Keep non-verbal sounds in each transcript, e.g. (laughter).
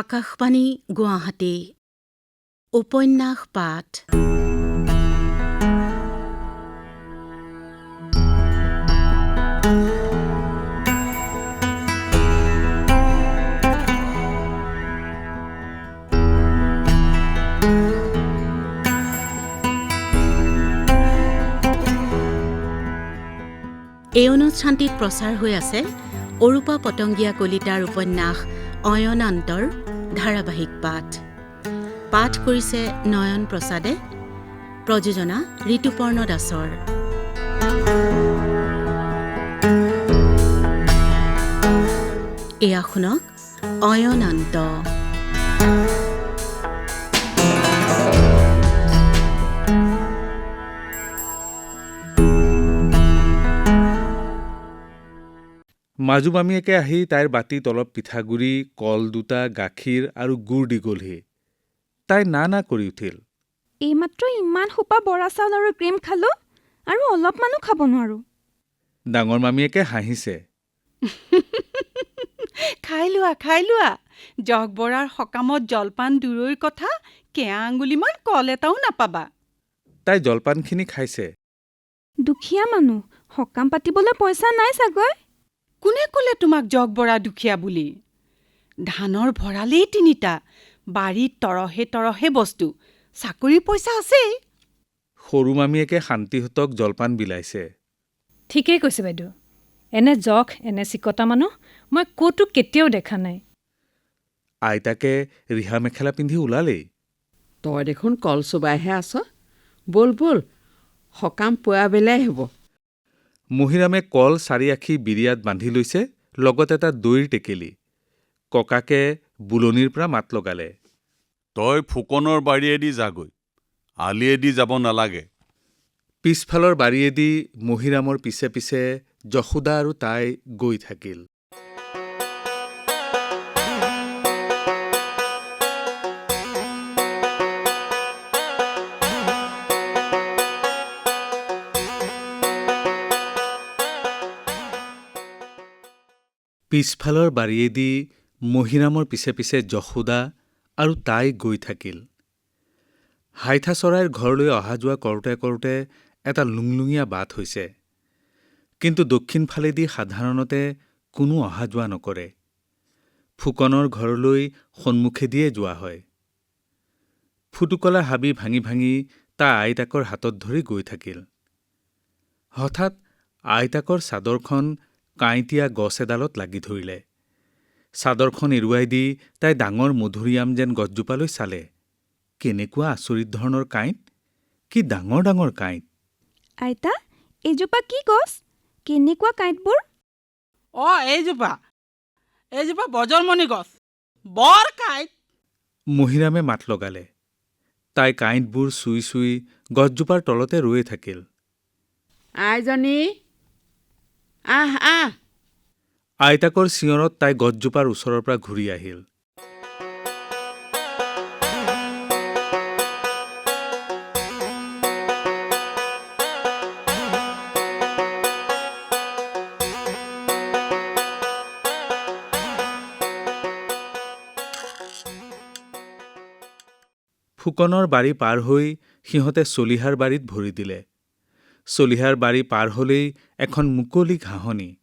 আকাশবাণী গুৱাহাটী। উপন্যাস পাঠ। এই অনুষ্ঠানটিত প্ৰচাৰ হৈ আছে অৰূপা পতংগীয়া কলিতাৰ উপন্যাস অয়নান্তৰ ধাৰাবাহিক পাঠ। পাঠ কৰিছে নয়ন প্ৰসাদে প্ৰযোজনা ঋতুপৰ্ণ দাসৰ। এয়া শুনক অয়নান্ত। মাজু মামীয়েকে আহি তাইৰ বাতিত অলপ পিঠাগুৰি কল দুটা গাখীৰ আৰু গুৰ দি গ'লহি। তাই না না কৰি উঠিল। এইমাত্ৰ ইমান সোপা বৰা চাউল আৰু ক্ৰীম খালোঁ আৰু অলপমানো খাব নোৱাৰোঁ। ডাঙৰ মামীয়েকে হাঁহিছে। (laughs) খাই লোৱা খাই লোৱা। জগবৰাৰ সকামত জলপান দূৰৈৰ কথা কেয়া আঙুলিমান কল এটাও নাপাবা। তাই জলপানখিনি খাইছে। দুখীয়া মানুহ সকাম পাতিবলৈ পইচা নাই চাগৈ? কোনে ক'লে তোমাক জগবৰা দুখীয়া বুলি? ধানৰ ভঁৰালেই তিনিটা বাৰীত তৰহে তৰহে বস্তু। চাকৰিৰ পইচা আছেই। সৰু মামীয়েকে শান্তিহঁতক জলপান বিলাইছে। ঠিকেই কৈছে বাইদেউ। এনে জখ এনে চিকতা মানুহ মই ক'তো কেতিয়াও দেখা নাই। আইতাকে ৰিহা মেখেলা পিন্ধি ওলালেই। তই দেখোন কল চোবাইহে আছ। ব'ল ব'ল সকাম পুৱা বেলাই হ'ব। মহিৰামে কল চাৰি আখি বিৰিয়াত বান্ধি লৈছে লগত এটা দৈৰ টেকেলি। ককাকে বুলনিৰ পৰা মাত লগালে। তই ফুকনৰ বাৰীয়েদি যাগৈ আলিয়েদি যাব নালাগে। পিছফালৰ বাৰীয়েদি মহিৰামৰ পিছে পিছে যশোদা আৰু তাই গৈ থাকিল। পিছফালৰ বাৰীয়েদি মহিৰামৰ পিছে পিছে যশোদা আৰু তাই গৈ থাকিল। হাইঠা চৰাইৰ ঘৰলৈ অহা যোৱা কৰোঁতে কৰোঁতে এটা লুংলুঙীয়া বাট হৈছে। কিন্তু দক্ষিণ ফালেদি সাধাৰণতে কোনো অহা যোৱা নকৰে। ফুকনৰ ঘৰলৈ সন্মুখেদিয়ে যোৱা হয়। ফুটুকলা হাবি ভাঙি ভাঙি তাই আইতাকৰ হাতত ধৰি গৈ থাকিল। হঠাৎ আইতাকৰ চাদৰখন কাঁইটীয়া গছ এডালত লাগি ধৰিলে। চাদৰখন এৰুৱাই দি তাই ডাঙৰ মধুৰিআম যেন গছজোপালৈ চালে। কেনেকুৱা আচৰিত ধৰণৰ কাঁইট? কি ডাঙৰ ডাঙৰ কাঁইট? আইতা এইজোপা কি গছ? কেনেকুৱা কাঁইটবোৰ? অ এইজোপা। এইজোপা বজৰমণি গছ। বৰ কাঁইট। মহিৰামে মাত লগালে। তাই কাঁইটবোৰ চুই চুই গছজোপাৰ তলতে ৰৈ থাকিল। আইজনী আহ আহ। আইতাকৰ চিঞৰত তাই গছজোপাৰ ওচৰৰ পৰা ঘূৰি আহিল। ফুকনৰ বাৰী পাৰ হৈ সিহঁতে চলিহাৰ বাৰীত ভৰি দিলে। চলিহাৰ বাৰী পাৰ হলেই এখন মুকলি ঘাঁহনি।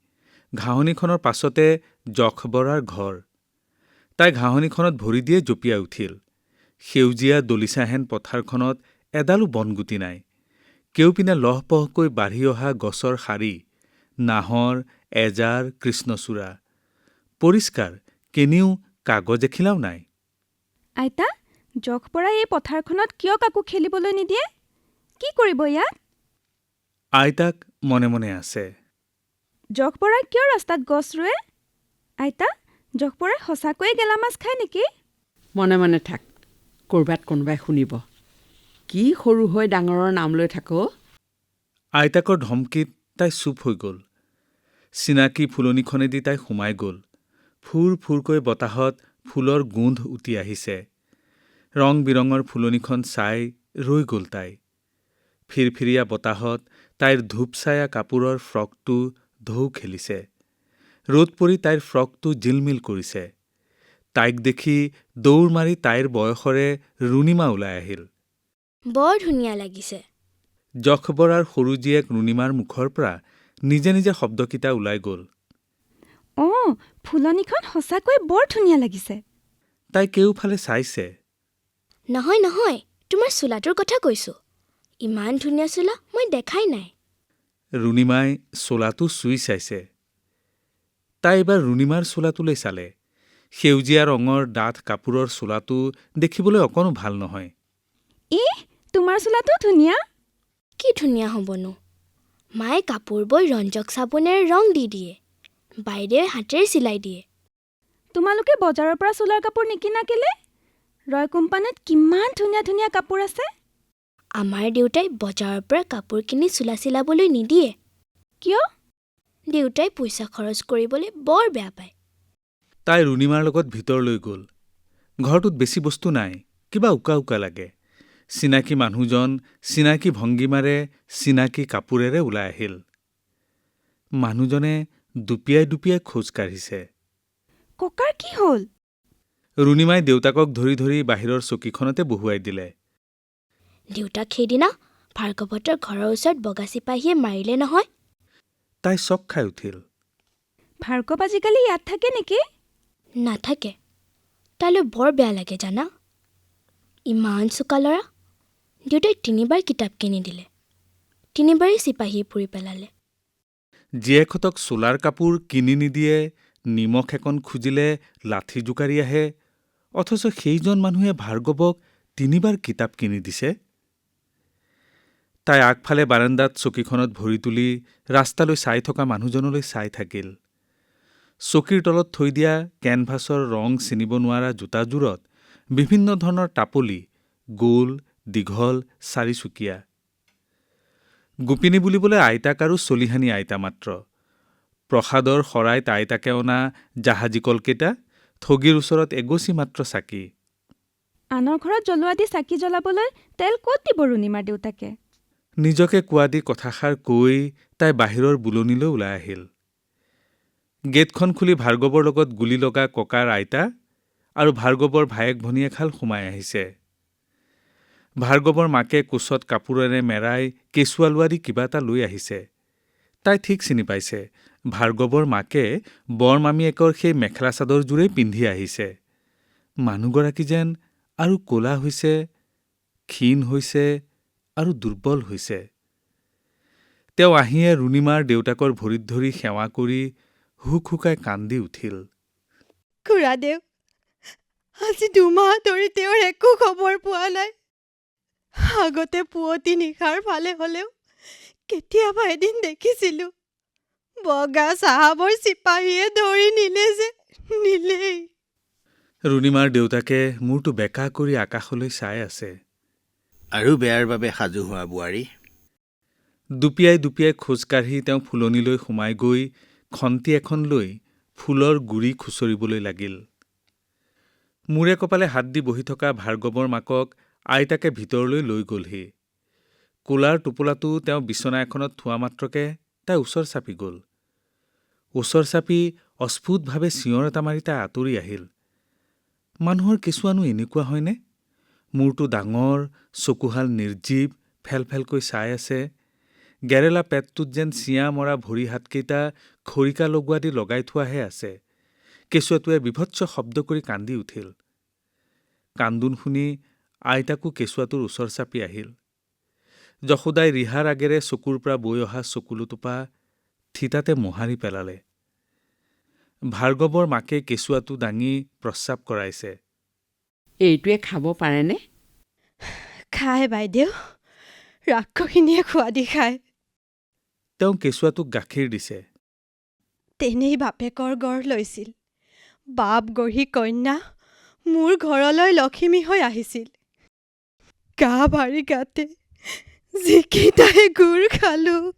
ঘাঁহনিখনৰ পাছতে যখবৰাৰ ঘৰ। তাই ঘাঁহনিখনত ভৰি দিয়ে জঁপিয়াই উঠিল। সেউজীয়া দলিচাহেন পথাৰখনত এডালো বনগুটি নাই। কেউপিনে লহপহকৈ বাঢ়ি অহা গছৰ শাৰী, নাহৰ, এজাৰ, কৃষ্ণচূড়া। পৰিষ্কাৰ, কেনিও কাগজ এখিলাও নাই। আইতা জখপৰাই এই পথাৰখনত কিয় কাকো খেলিবলৈ নিদিয়ে? কি কৰিব ইয়াত? আইতাক মনে মনে আছে। জখপৰাই কিয় ৰাস্তাত গছ ৰুৱে? আইতা জখপৰাই সঁচাকৈয়ে গেলা মাছ খায় নেকি? মনে মনে থাক ক'ৰবাত কোনোবাই শুনিব। কি সৰু হৈ ডাঙৰৰ নাম লৈ থাক? আইতাকৰ ধমকিত তাই চুপ হৈ গ'ল। চিনাকি ফুলনিখনেদি তাই সোমাই গ'ল। ফুৰ ফুৰকৈ বতাহত ফুলৰ গোন্ধ উটি আহিছে। ৰং বিৰঙৰ ফুলনিখন চাই ৰৈ গ'ল তাই। ফিৰফিৰীয়া বতাহত তাইৰ ধূপছায়া কাপোৰৰ ফ্ৰকটো ঢৌ খেলিছে। ৰ'দ পৰি তাইৰ ফ্ৰকটো জিলমিল কৰিছে। তাইক দেখি দৌৰ মাৰি তাইৰ বয়সৰে ৰুণিমা ওলাই আহিল। বৰ ধুনীয়া লাগিছে। যশ বৰাৰ সৰু জীয়েক ৰুণিমাৰ মুখৰ পৰা নিজে নিজে শব্দকেইটা ওলাই গ'ল। অঁ ফুলনিখন সঁচাকৈ বৰ ধুনীয়া লাগিছে। তাই কেওফালে চাইছে। নহয় নহয় তোমাৰ চোলাটোৰ কথা কৈছোঁ। ইমান ধুনীয়া চোলা মই দেখাই নাই। ৰুণিমাই চোলাটো চুই চাইছে। তাই এবাৰ ৰুণিমাৰ চোলাটোলৈ চালে। সেউজীয়া ৰঙৰ ডাঠ কাপোৰৰ চোলাটো দেখিবলৈ অকণো ভাল নহয়। এ তোমাৰ চোলাটো ধুনীয়া? কি ধুনীয়া হ'বনো? মায়ে কাপোৰ বৈ ৰঞ্জক চাবোনেৰে ৰং দি দিয়ে। বাইদেৱে হাতেৰে চিলাই দিয়ে। তোমালোকে বজাৰৰ পৰা চোলাৰ কাপোৰ নিকিনা কেলে? ৰয় কোম্পানীত কিমান ধুনীয়া ধুনীয়া কাপোৰ আছে। আমাৰ দেউতাই বজাৰৰ পৰা কাপোৰ কিনি চোলা চিলাবলৈ নিদিয়ে। কিয়? দেউতাই পইচা খৰচ কৰিবলৈ বৰ বেয়া পায়। তাই ৰুণিমাৰ লগত ভিতৰলৈ গ'ল। ঘৰটোত বেছি বস্তু নাই কিবা উকা উকা লাগে। চিনাকি মানুহজন চিনাকি ভংগীমাৰে চিনাকি কাপোৰেৰে ওলাই আহিল। মানুহজনে দুপিয়াই দুপিয়াই খোজ কাঢ়িছে। ককাৰ কি হ'ল? ৰুণিমাই দেউতাকক ধৰি ধৰি বাহিৰৰ চকীখনতে বহুৱাই দিলে। দেউতাক সেইদিনা ভাৰ্গৱতৰ ঘৰৰ ওচৰত বগা চিপাহীয়ে মাৰিলে নহয়। তাই চক খাই উঠিল। ভাৰ্গৱ আজিকালি ইয়াত থাকে নেকি? নাথাকে। তাইলৈ বৰ বেয়া লাগে জানা। ইমান চোকা ল'ৰা। দেউতাই তিনিবাৰ কিতাপ কিনি দিলে। তিনিবাৰেই চিপাহীয়ে পুৰি পেলালে। জীয়েকহঁতক চোলাৰ কাপোৰ কিনি নিদিয়ে নিমখ একণ খুজিলে লাঠি জোকাৰি আহে। অথচ সেইজন মানুহে ভাৰ্গৱক তিনিবাৰ কিতাপ কিনি দিছে। তাই আগফালে বাৰাণ্ডাত চকীখনত ভৰি তুলি ৰাস্তালৈ চাই থকা মানুহজনলৈ চাই থাকিল। চকীৰ তলত থৈ দিয়া কেনভাছৰ ৰং চিনিব নোৱাৰা জোতাযোৰত বিভিন্ন ধৰণৰ টাপলি, গোল, দীঘল, চাৰিচুকীয়া। গোপিনী বুলিবলৈ আইতাক আৰু চলিহানী আইতা মাত্ৰ। প্ৰসাদৰ শৰাইত আইতাকে অনা জাহাজী কলকেইটা, ঠগীৰ ওচৰত এগচি মাত্ৰ চাকি। আনৰ ঘৰত জ্বলোৱা দি চাকি জ্বলাবলৈ তেল ক'ত দিব ৰুণিমাৰ দেউতাকে? নিজকে কোৱা দি কথাষাৰ কৈ তাই বাহিৰৰ বুলনিলৈ ওলাই আহিল। গেটখন খুলি ভাৰ্গৱৰ লগত গুলী লগা ককাৰ আইতা আৰু ভাৰ্গৱৰ ভায়েক ভনীয়েকহাল সোমাই আহিছে। ভাৰ্গৱৰ মাকে কোচত কাপোৰেৰে মেৰাই কেঁচুৱালোৱা দি কিবা এটা লৈ আহিছে। তাই ঠিক চিনি পাইছে। ভাৰ্গৱৰ মাকে বৰমামীয়েকৰ সেই মেখেলা চাদৰযোৰেই পিন্ধি আহিছে। মানুহগৰাকী যেন আৰু ক'লা হৈছে ক্ষীণ হৈছে আৰু দুৰ্বল হৈছে। তেওঁ আহিয়ে ৰুণিমাৰ দেউতাকৰ ভৰিত ধৰি সেৱা কৰি হুক হুকাই কান্দি উঠিল। খুৰাদেউ আজি দুমাহ ধৰি তেওঁৰ একো খবৰ পোৱা নাই। আগতে পুৱতি নিশাৰ ফালে হ'লেও কেতিয়াবা এদিন দেখিছিলোঁ। বগা চাহাবৰ চিপাহীয়ে ধৰি নিলে যে নিলেই। ৰুণিমাৰ দেউতাকে মূৰটো বেকা কৰি আকাশলৈ চাই আছে। আৰু বেয়াৰ বাবে সাজু হোৱা বোৱাৰী। দুপিয়াই দুপিয়াই খোজকাঢ়ি তেওঁ ফুলনিলৈ সোমাই গৈ খন্তি এখন লৈ ফুলৰ গুৰি খুচৰিবলৈ লাগিল। মূৰে কপালে হাত দি বহি থকা ভাৰ্গৱৰ মাকক আইতাকে ভিতৰলৈ লৈ গ'লহি। কোলাৰ টোপোলাটো তেওঁ বিচনা এখনত থোৱা মাত্ৰকে তাই ওচৰ চাপি গ'ল। ওচৰ চাপি অস্ফুটভাৱে চিঞৰ এটা মাৰি তাই আঁতৰি আহিল। মানুহৰ কেঁচুৱানো এনেকুৱা হয়নে? মূৰটো ডাঙৰ চকুহাল নিৰ্জীৱ ফেলফেলকৈ চাই আছে। গেৰেলা পেটটোত যেন চিঞা মৰা ভৰি হাতকেইটা খৰিকা লগোৱা দি লগাই থোৱাহে আছে। কেঁচুৱাটোৱে বিভৎস শব্দ কৰি কান্দি উঠিল। কান্দোন শুনি আইতাকো কেঁচুৱাটোৰ ওচৰ চাপি আহিল। যশোদাই ৰিহাৰ আগেৰে চকুৰ পৰা বৈ অহা চকুলোটোপা থিতাতে মোহাৰি পেলালে। ভাৰ্গৱৰ মাকে কেঁচুৱাটো দাঙি প্ৰস্ৰাৱ কৰাইছে। এইটোৱে খাব পাৰেনে? খাই বাইদেউ ৰাক্ষসিনীয়ে খোৱাদি খায়। তেওঁ কেঁচুৱাটোক গাখীৰ দিছে। তেনেই বাপেকৰ গঢ় লৈছিল। বাপ গঢ়ি কন্যা মোৰ ঘৰলৈ লখিমী হৈ আহিছিল। গা ভাৰি গাতে যিকেইটাই গুৰ খালোঁ।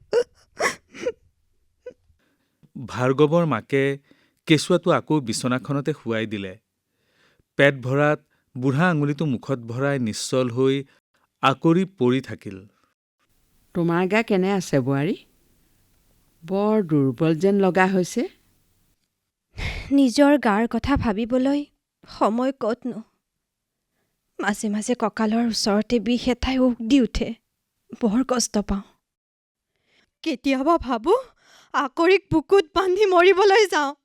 ভাৰ্গৱৰ মাকে কেঁচুৱাটো আকৌ বিচনাখনতে শুৱাই দিলে। পেট ভৰাত বুঢ়া আঙুলিটো মুখত ভৰাই নিশ্চল হৈ আকৰি পৰি থাকিল। তোমাৰ গা কেনে আছে বোৱাৰী? বৰ দুৰ্বল যেন লগা হৈছে। নিজৰ গাৰ কথা ভাবিবলৈ সময় ক'তনো? মাজে মাজে কঁকালৰ ওচৰতে বিষ এটাই উক দি উঠে। বৰ কষ্ট পাওঁ। কেতিয়াবা ভাবোঁ আকৰিক বুকুত বান্ধি মৰিবলৈ যাওঁ।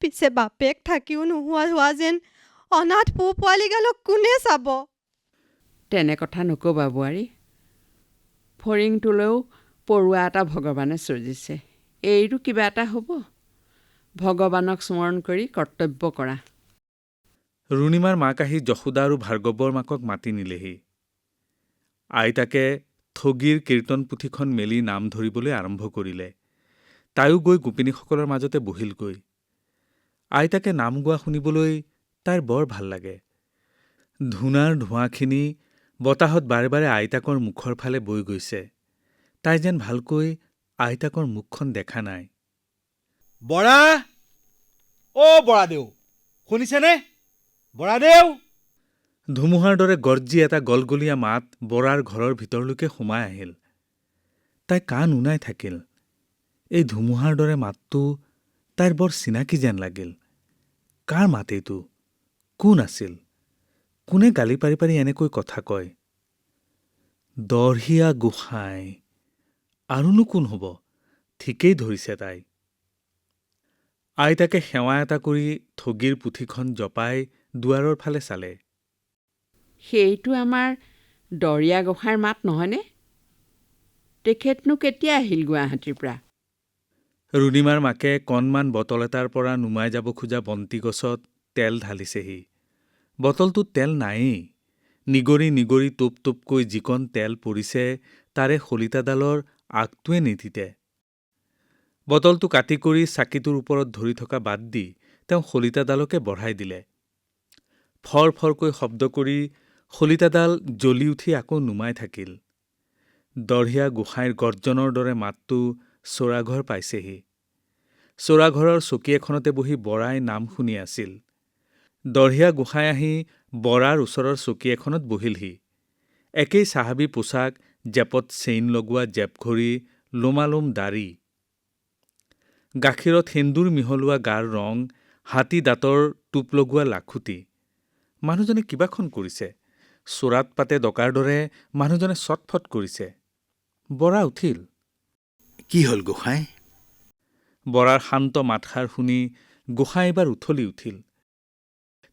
পিছে বাপেক থাকিও নোহোৱা হোৱা যেন অনাথ পো পোৱালিগালক কোনে চাব? তেনে কথা নক'বা বোৱাৰী। ফৰিংটোলৈও পৰুৱা এটা ভগৱানে সৃজিছে এইটো কিবা এটা হ'ব। ভগৱানক স্মৰণ কৰি কৰ্তব্য কৰা। ৰুণিমাৰ মাক আহি যশোদা আৰু ভাৰ্গৱৰ মাকক মাতি নিলেহি। আইতাকে ঠগীৰ কীৰ্তন পুথিখন মেলি নাম ধৰিবলৈ আৰম্ভ কৰিলে। তাইও গৈ গোপিনীসকলৰ মাজতে বহিলগৈ। আইতাকে নাম গোৱা শুনিবলৈ তাইৰ বৰ ভালো লাগে। ধূনাৰ ধোঁৱাখিনি বতাহত বাৰে বাৰে আইতাকৰ মুখৰ ফালে বৈ গৈছে। তাই যেন ভালকৈ আইতাকৰ মুখখন দেখা নাই। বৰা! অ' বৰাদেউ! শুনিছেনে? বৰাদেউ! ধুমুহাৰ দৰে গৰ্জি এটা গলগলীয়া মাত বৰাৰ ঘৰৰ ভিতৰলৈকে সোমাই আহিল। তাই কাণ উনাই থাকিল। এই ধুমুহাৰ দৰে মাতটো তাইৰ বৰ চিনাকি যেন লাগিল। কাৰ মাত এইটো? কোন আছিল? কোনে গালি পাৰি পাৰি এনেকৈ কথা কয়? দৰহিয়া গোসাঁই আৰুনো কোন হ'ব? ঠিকেই ধৰিছে তাই। আইতাকে সেৱা এটা কৰি ঠগীৰ পুথিখন জপাই দুৱাৰৰ ফালে চালে। সেইটো আমাৰ দৰীয়া গোসাঁইৰ মাত নহয়নে? তেখেতনো কেতিয়া আহিল গুৱাহাটীৰ পৰা? ৰুণিমাৰ মাকে কণমান বটল এটাৰ পৰা নুমাই যাব খোজা বন্তি গছত তেল ঢালিছেহি। বটলটোত তেল নায়েই। নিগৰি নিগৰি টোপ টোপকৈ যিকণ তেল পৰিছে, তাৰে শলিতাডালৰ আগটোৱে নিতিতে বটলটো কাটি কৰি চাকিটোৰ ওপৰত ধৰি থকা বাদ দি তেওঁ শলিতাডালকে বঢ়াই দিলে। ফৰ ফৰকৈ শব্দ কৰি শলিতাডাল জ্বলি উঠি আকৌ নুমাই থাকিল। দঢ়িয়া গোসাঁইৰ গৰ্জনৰ দৰে মাতটো চোৰাঘৰ পাইছেহি। চোৰাঘৰৰ চকী এখনতে বহি বৰাই নাম শুনি আছিল। দঢ়িয়া গোসাঁই আহি বৰাৰ ওচৰৰ চকী এখনত বহিলহি। একেই চাহাবী পোছাক জেপত চেইন লগোৱা জেপঘড়ী লোমালোম দাড়ি। গাখীৰত সেন্দুৰ মিহলোৱা গাৰ ৰং হাতী দাঁতৰ টোপ লগোৱা লাখুটি। মানুহজনে কিবাখন কৰিছে। চোৰাত পাতে ডকাৰ দৰে মানুহজনে চটফট কৰিছে। বৰা উঠিল। কি হ'ল গোসাঁই? বৰাৰ শান্ত মাতষাৰ শুনি গোসাঁই এবাৰ উঠলি উঠিল।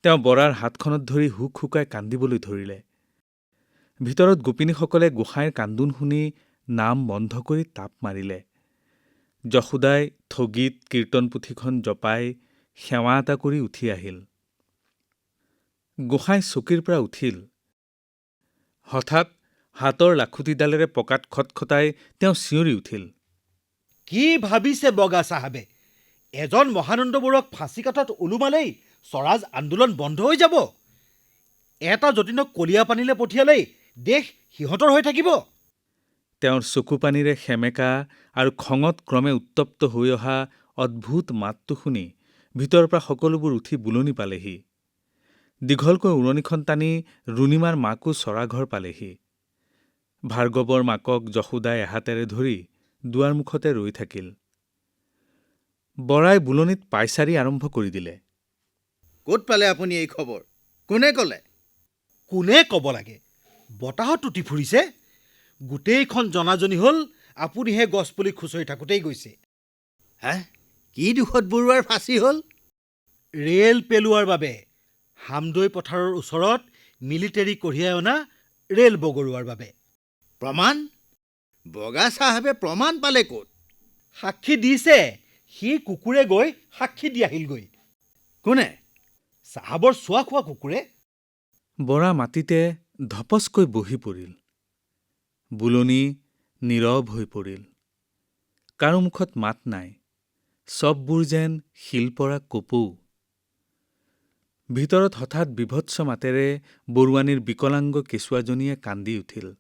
তেওঁ বৰাৰ হাতখনত ধৰি হুক হুকাই কান্দিবলৈ ধৰিলে। ভিতৰত গোপিনীসকলে গোসাঁইৰ কান্দোন শুনি নাম বন্ধ কৰি তাপ মাৰিলে। যশোদাই ঠগীত কীৰ্তন পুথিখন জপাই সেৱা এটা কৰি উঠি আহিল। গোসাঁই চকীৰ পৰা উঠিল। হঠাৎ হাতৰ লাখুটিডালেৰে পকাত খটখটাই তেওঁ চিঞৰি উঠিল। কি ভাবিছে বগা চাহাবে? এজন মহানন্দ বৰুৱাক ফাঁচী কাঠত ওলোমালেই স্বৰাজ আন্দোলন বন্ধ হৈ যাব। এটা যতীনক কলীয়া পানীলে পঠিয়ালেই দেশ সিহঁতৰ হৈ থাকিব। তেওঁৰ চকুপানীৰে সেমেকা আৰু খঙত ক্ৰমে উত্তপ্ত হৈ অহা অদ্ভুত মাতটো শুনি ভিতৰৰ পৰা সকলোবোৰ উঠি বুলনি পালেহি। দীঘলকৈ উৰণিখন টানি ৰুণিমাৰ মাকো চৰাঘৰ পালেহি। ভাৰ্গৱৰ মাকক যশোদাই এহাতেৰে ধৰি দুৱাৰমুখতে ৰৈ থাকিল। বৰাই বুলনিত পাইচাৰি আৰম্ভ কৰি দিলে। ক'ত পালে আপুনি এই খবৰ? কোনে ক'লে? কোনে ক'ব লাগে? বতাহত তুতি ফুৰিছে। গোটেইখন জনাজনি হ'ল আপুনিহে গছপুলি খুচৰি থাকোঁতেই গৈছে। হে? কি দুখত বৰুৱাৰ ফাঁচি হ'ল? ৰেল পেলোৱাৰ বাবে হামদৈ পথাৰৰ ওচৰত মিলিটেৰী কঢ়িয়াই অনা ৰেল বগৰোৱাৰ বাবে। প্ৰমাণ? বগা চাহাবে প্ৰমাণ পালে ক'ত? সাক্ষী দিছে সি কুকুৰে গৈ সাক্ষী দি আহিলগৈ। কোনে? চাহাবৰ চোৱা খোৱা কুকুৰে? বৰা মাটিতে ধপচকৈ বহি পৰিল। বুলনি নীৰৱ হৈ পৰিল। কাৰো মুখত মাত নাই। চববোৰ যেন শিলপৰা কপৌ। ভিতৰত হঠাৎ বিভৎস মাতেৰে বৰুৱানীৰ বিকলাংগ কেঁচুৱাজনীয়ে কান্দি উঠিল।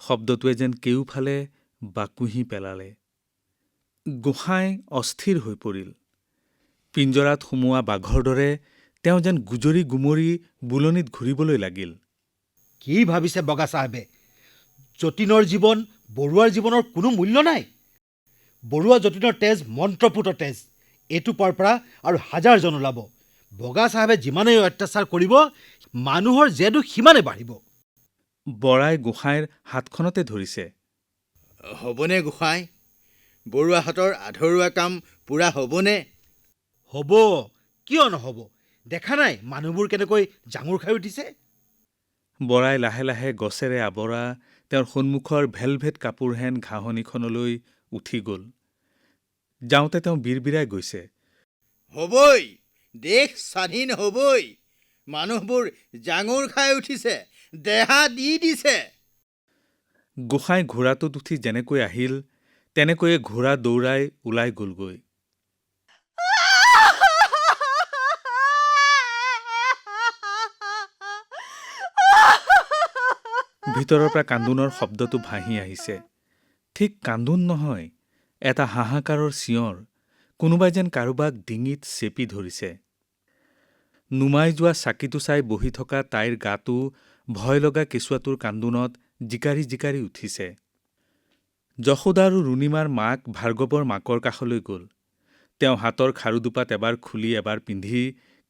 শব্দটোৱে যেন কেওফালে বাকুহি পেলালে। গোসাঁই অস্থিৰ হৈ পৰিল। পিঞ্জৰাত সোমোৱা বাঘৰ দৰে তেওঁ যেন গুজৰি গুমৰি বুলনিত ঘূৰিবলৈ লাগিল। কি ভাবিছে বগা চাহাবে? যতীনৰ জীৱন বৰুৱাৰ জীৱনৰ কোনো মূল্য নাই। বৰুৱা যতীনৰ তেজ মন্ত্ৰপুত তেজ। এইটো পাৰ পৰা আৰু হাজাৰজন ওলাব। বগা চাহাবে যিমানেই অত্যাচাৰ কৰিব মানুহৰ জেদু সিমানে বাঢ়িব। বৰাই গোসাঁইৰ হাতখনতে ধৰিছে। হ'বনে গোসাঁই? বৰুৱাহঁতৰ আধৰুৱা কাম পূৰা হ'বনে? হ'ব কিয় নহ'ব? দেখা নাই? মানুহবোৰ কেনেকৈ জাঙুৰ খাই উঠিছে? বৰাই লাহে লাহে গছেৰে আৱৰা তেওঁৰ সন্মুখৰ ভেলভেট কাপোৰহেন ঘাঁহনিখনলৈ উঠি গ'ল। যাওঁতে তেওঁ বিৰবিৰাই গৈছে। হ'বই দেশ স্বাধীন হ'বই মানুহবোৰ জাঙুৰ খাই উঠিছে দেহা দি দিছে। গোসাঁই ঘোঁৰাটোত উঠি যেনেকৈ আহিল তেনেকৈয়ে ঘোঁৰা দৌৰাই ওলাই গ'লগৈ। ভিতৰৰ পৰা কান্দোনৰ শব্দটো ভাঁহি আহিছে। ঠিক কান্দোন নহয় এটা হাহাকাৰৰ চিঞৰ কোনোবাই যেন কাৰোবাক ডিঙিত চেপি ধৰিছে। নুমাই যোৱা চাকিটো চাই বহি থকা তাইৰ গাটো ভয় লগা কেঁচুৱাটোৰ কান্দোনত জিকাৰি জিকাৰি উঠিছে। যশোদা আৰু ৰুণিমাৰ মাক ভাৰ্গৱৰ মাকৰ কাষলৈ গ'ল। তেওঁ হাতৰ খাৰু দুপাত এবাৰ খুলি এবাৰ পিন্ধি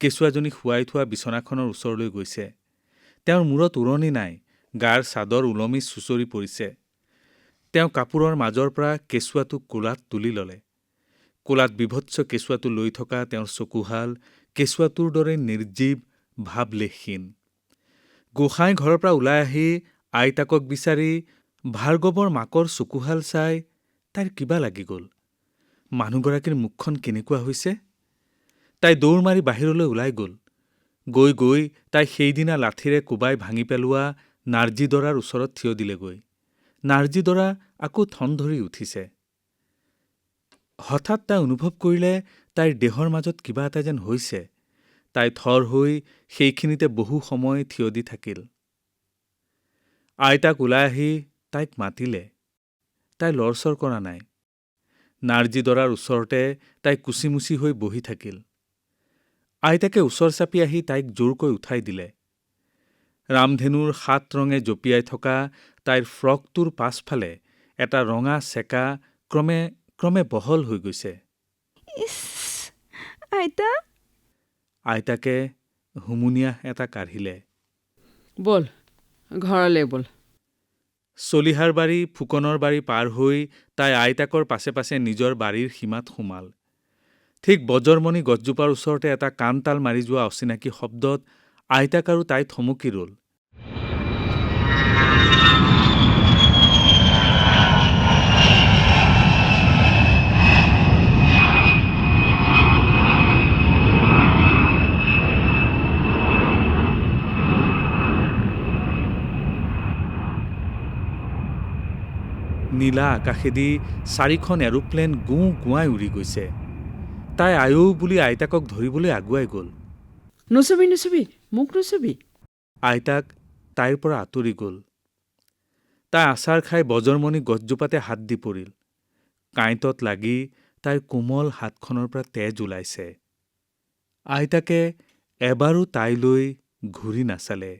কেঁচুৱাজনীক শুৱাই থোৱা বিচনাখনৰ ওচৰলৈ গৈছে। তেওঁৰ মূৰত উৰণি নাই গাৰ চাদৰ ওলমি চুঁচৰি পৰিছে। তেওঁ কাপোৰৰ মাজৰ পৰা কেঁচুৱাটোক কোলাত তুলি ল'লে। কোলাত বিভৎস কেঁচুৱাটো লৈ থকা তেওঁৰ চকুহাল কেঁচুৱাটোৰ দৰে নিৰ্জীৱ ভাৱলেশহীন গোসাঁই ঘৰৰ পৰা ওলাই আহি আইতাকক বিচাৰি ভাৰ্গৱৰ মাকৰ চকুহাল চাই তাইৰ কিবা লাগি গ'ল। মানুহগৰাকীৰ মুখখন কেনেকুৱা হৈছে? তাই দৌৰ মাৰি বাহিৰলৈ ওলাই গ'ল। গৈ গৈ তাই সেইদিনা লাঠিৰে কোবাই ভাঙি পেলোৱা নাৰ্জীদৰাৰ ওচৰত থিয় দিলেগৈ। নাৰ্জীদৰা আকৌ ঠন ধৰি উঠিছে। হঠাৎ তাই অনুভৱ কৰিলে তাইৰ দেহৰ মাজত কিবা এটা যেন হৈছে। তাই থৰ হৈ সেইখিনিতে বহু সময় থিয় দি থাকিল। আইতাক ওলাই আহি তাইক মাতিলে। তাই লৰচৰ কৰা নাই। নাৰ্জীদৰাৰ ওচৰতে তাই কুচিমুচি হৈ বহি থাকিল। আইতাকে ওচৰ চাপি আহি তাইক জোৰকৈ উঠাই দিলে। ৰামধেনুৰ সাত ৰঙে জঁপিয়াই থকা তাইৰ ফ্ৰকটোৰ পাছফালে এটা ৰঙা চেকা ক্ৰমে ক্ৰমে বহল হৈ গৈছে। ইছ আইতা? আইতাকে হুমুনিয়াহ এটা কাঢ়িলে। ব'ল ঘৰলৈ ব'ল। চলিহাৰ বাৰী ফুকনৰ বাৰী পাৰ হৈ তাই আইতাকৰ পাছে পাছে নিজৰ বাৰীৰ সীমাত সোমাল। ঠিক বজৰমণি গছজোপাৰ ওচৰতে এটা কাণ তাল মাৰি যোৱা অচিনাকি শব্দত আইতাক আৰু তাই থমকি ৰ'ল নীলা আকাশেদি চাৰিখন এৰোপ্লেন গোঁ গোৱাই উৰি গৈছে। তাই আয়ৌ বুলি আইতাকক ধৰিবলৈ আগুৱাই গ'ল। নুচুবি নুচুবি মোক নুচুবি আইতাক তাইৰ পৰা আঁতৰি গ'ল। তাই আচাৰ খাই বজৰমণি গছজোপাতে হাত দি পৰিল। কাঁইটত লাগি তাইৰ কোমল হাতখনৰ পৰা তেজ ওলাইছে। আইতাকে এবাৰো তাইলৈ ঘূৰি নাচালে।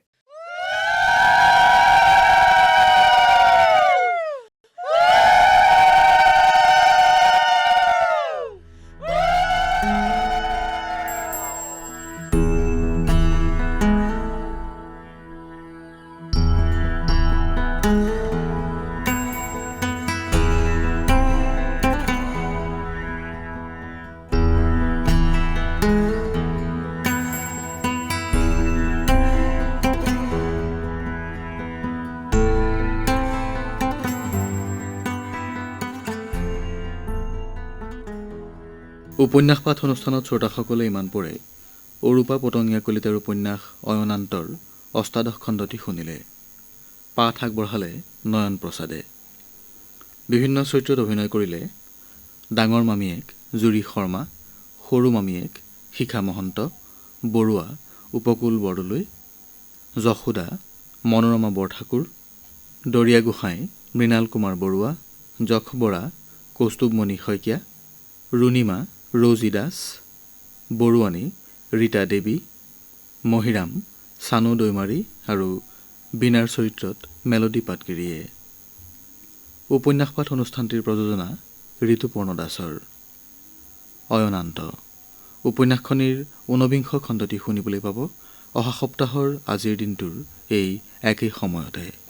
উপন্যাস পাঠ অনুষ্ঠানত শ্ৰোতাসকলে ইমান পৰে। অৰূপা পতংগীয়া কলিতাৰ উপন্যাস অয়নান্তৰ অষ্টাদশ খণ্ডটি শুনিলে। পাঠ আগবঢ়ালে নয়ন প্ৰসাদে। বিভিন্ন চৰিত্ৰত অভিনয় কৰিলে ডাঙৰ মামীয়েক জুৰি শৰ্মা সৰু মামীয়েক শিখা মহন্ত বৰুৱা উপকূল বৰদলৈ যশোদা মনোৰমা বৰঠাকুৰ দৰিয়া গোসাঁই মৃণাল কুমাৰ বৰুৱা যশ বৰা কৌস্তুভমণি শইকীয়া ৰুণিমা ৰৌজি দাস বৰুৱানী ৰীতা দেৱী মহিৰাম চানু দৈমাৰী আৰু বীণাৰ চৰিত্ৰত মেলডী পাটগিৰিয়ে। উপন্যাস পাঠ অনুষ্ঠানটিৰ প্ৰযোজনা ঋতুপৰ্ণ দাসৰ। অয়নান্ত। উপন্যাসখনিৰ ঊনবিংশ খণ্ডটি শুনিবলৈ পাব। অহা সপ্তাহৰ আজিৰ দিনটোৰ এই একেই সময়তে